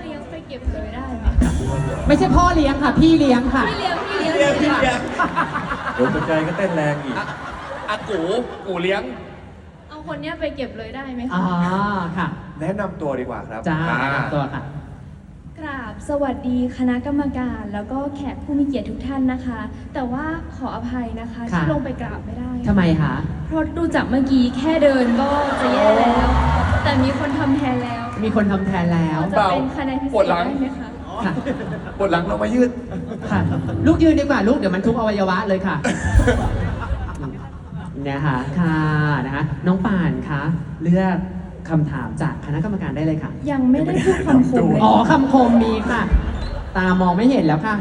เอาพ่อเลี้ยงไปเก็บเลยได้ไหมไม่ใช่พ่อเลี้ยงค่ะ พี่เลี้ยงค่ะ พี่เลี้ยงพี่เลี้ยงพี่เลี้ยงโอ้ตัวใจก็เต้นแรงอีกอากูกูเลี้ยง เอาคนเนี้ยไปเก็บเลยได้ไหมอ๋อคะค่ะแนะนำตัวดีกว่าครับจ้าอ่แนะนำตัวค่ะ กราบสวัสดีคณะกรรมการแล้วก็แขกผู้มีเกียรติทุกท่านนะคะ แต่ว่าขออภัยนะคะค่ะ ที่ลงไปกราบไม่ได้ทำไมคะ เพราะดูจากเมื่อกี้แค่เดินก็จะแย่แล้ว แต่มีคนทำแทนแล้ว มีคนทำแทนแล้ว จะเป็นคะแนนพิเศปวษดหลังได้ไหมคะค่ะ ปวดหลังเรามายืด ค่ะ ลูกยืนดีกว่าลูกเดี๋ยวมันทุกอวัยวะเลยค่ะ นะคะค่ะนะคะน้องป่านคะเลือกคำถามจากคณะกรรมการได้เลยค่ะ ยังไม่ได้พูดคำคมเลยอ๋อคำคมมีค่ะ ตามองไม่เห็นแล้วค่ะ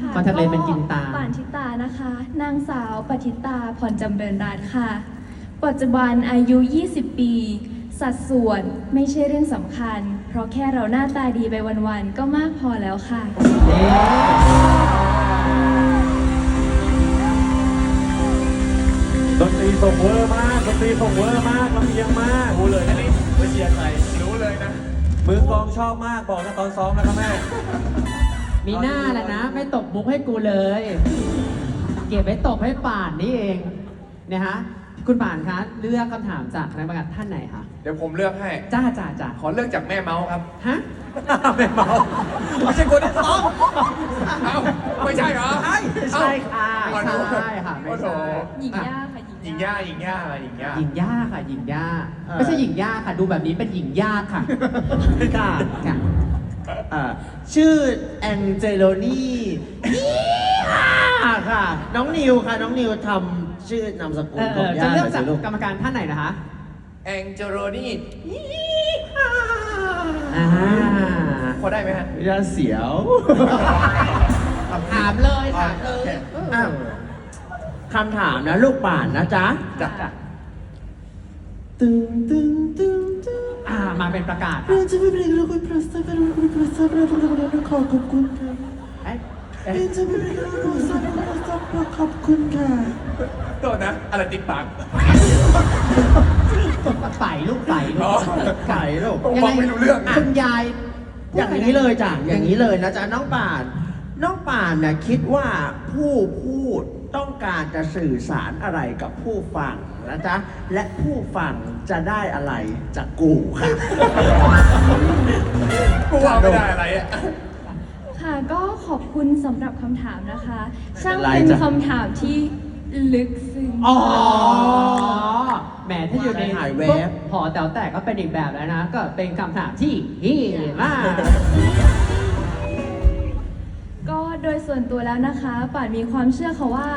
ค่ะคอนแทคเลนส์เป็นกินตา ป่านทิตานะคะ นางสาวปฏิตาพรจำเริญรัตน์ค่ะ ปัจจุบันอายุ 20 ปี สัดส่วนไม่ใช่เรื่องสำคัญ เพราะแค่เราหน้าตาดีไปวันๆ ก็มากพอแล้วค่ะ ดนตรีส่งเวอร์มากดนตรีส่งเวอร์มากลำเอียงมากรู้เลยนะนี่ไม่เชียร์ใครรู้เลยนะ มือกลองชอบมากบอกนะตอนซ้อมนะครับแม่ มีหน้าแหละนะ ไม่ตบมุกให้กูเลย เก็บไว้ตบให้ป่านนี่เองนะฮะ คุณป่านคะเลือกคำถามจากคณะกรรมการท่านไหนคะเดี๋ยวผมเลือกให้ จ้าจ้าจ้าขอเลือกจากแม่เมาส์ครับ ฮะไม่เมาไม่ใช่คนที่ซ้อมเอ้าไม่ใช่เหรอใช่ไม่ใช่ค่ะเอ้าไม่ใช่ค่ะไม่ใช่หญิงย่าอะค่ะหญิงย่าหญิงย่าหญิงย่าหญิงย่าค่ะหญิงย่าไม่ใช่หญิงย่าค่ะ ดูแบบนี้เป็นหญิงย่าค่ะค่ะค่ะอ่าชื่อแองเจโลนีอ่าค่ะ น้องนิวค่ะ น้องนิวทำ ชื่อนามสกุเอลอของจะย่าเลือกหน่จากอยสิลูกกรรมการท่านไหนนะคะ แองเจโรนี่อ่าพอได้ไหมฮะย่าเสียวถามเลยถามเลยอะคำถามนะลูกป่านนะจ๊ะจ้ะจ้ะตึงตึงตึงตึงอ่า มาเป็นประกาศเราจะไม่เป็นเราคุยประสาทเราคุยประสาทเราขอขอบคุณค่ะเอ๊ะเอ๊ะเราจะไม่เป็นเราคุยประสาทเราข อบคุณค่ะโทษนะ อะไรติดปากไฝ่ลูกไฝ่ลูอ๋อกไก่ลูกผมฟังไม่รู้เรื่อง คุณยาย อย่างนี้เลยจ้ะอย่างนี้เลยนะจ๊ะน้องป่าน น้องป่านเนี่ยคิดว่าผู้พูดต้องการจะสื่อสารอะไรกับผู้ฟังนะจ๊ะและผู้ฟังจะได้อะไรจากกูค่ะ กูว่าไม่ได้อะไรอะ ค่ะก็ขอบคุณสำหรับคำถามนะคะ ช่างไม่เป็เป็นนไรจ้ะคำถามที่ลึกซึ้งอ๋อ แหมถ้าอยู่ในหายแวบหอแต๋วแตกก็เป็นอีกแบบแล้วนะ ก็เป็นคำถามที่ฮีมากก็ โดยส่วนตัวแล้วนะคะป่านมีความเชื่อเขาว่า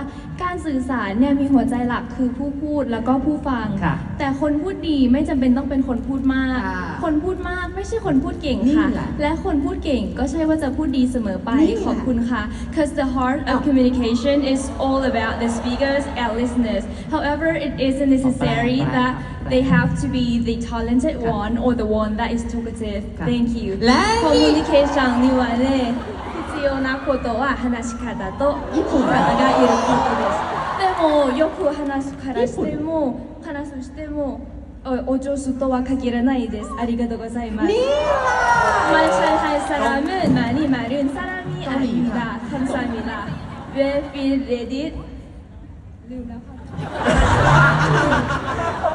การสื่อสารเนี่ยมีหัวใจหลักคือผู้พูดแล้วก็ผู้ฟัง ค่ะแต่คนพูดดีไม่จำเป็นต้องเป็นคนพูดมากคคนพูดมากไม่ใช่คนพูดเก่งค่ะและคนพูดเก่งก็ใช่ว่าจะพูดดีเสมอไปขอบคุณค่ะ cause the heart of communication is all about the speakers and listeners however it isn't necessary that they have to be the talented one or the one that is talkative thank you และ communication นี่วะเลย 要なことは話し方と生き方がいることです。でもよく話すからしても話すしてもお上手とは限らないです。ありがとうございます。말ん할사람은 많이 마른 사람이 아닙니다 감사합니다 왜 필레딧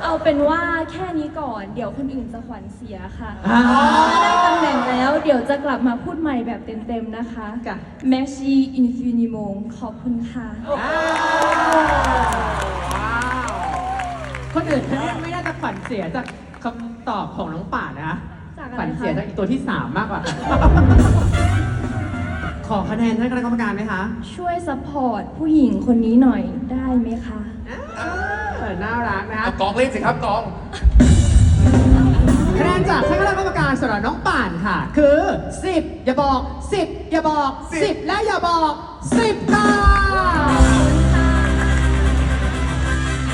อาลีดาคัมซามิลาเวฟิลเรดิตลืมแล้วค่ะเอาเป็นว่าแค่นี้ก่อน เดี๋ยวคนอื่นจะขวัญเสียค่ะอ่า ถ้าได้ตำแหน่งแล้ว เดี๋ยวจะกลับมาพูดใหม่แบบเต็มๆนะคะค่ะ Merci infiniment ขอบคุณค่ะว้าวคนอื่นไม่น่าจะฝันเสียจากคำตอบของน้องป่านนะคะจากอะไรคะ ฝันเสียจากอีกตัวที่สามมากกว่า ขอคะแนนท่านคณะกรรมการไหมคะ ช่วยซัพพอร์ตผู้หญิงคนนี้หน่อยได้ไหมคะเออน่ารักนะคะเอากองเล่นสิครับกอง คะแนนจากท่านคณะกรรมการสำหรับน้องป่านค่ะ คือ 10 อย่าบอก 10 อย่าบอก10 และอย่าบอก 10ค่ะ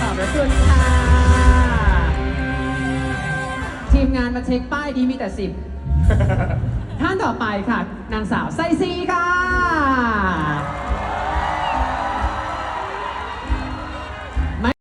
ขอบพระคุณค่ะ ทีมงานมาเช็คป้ายดีมีแต่ 10 ท่านต่อไปค่ะ นางสาวไซซีค่ะ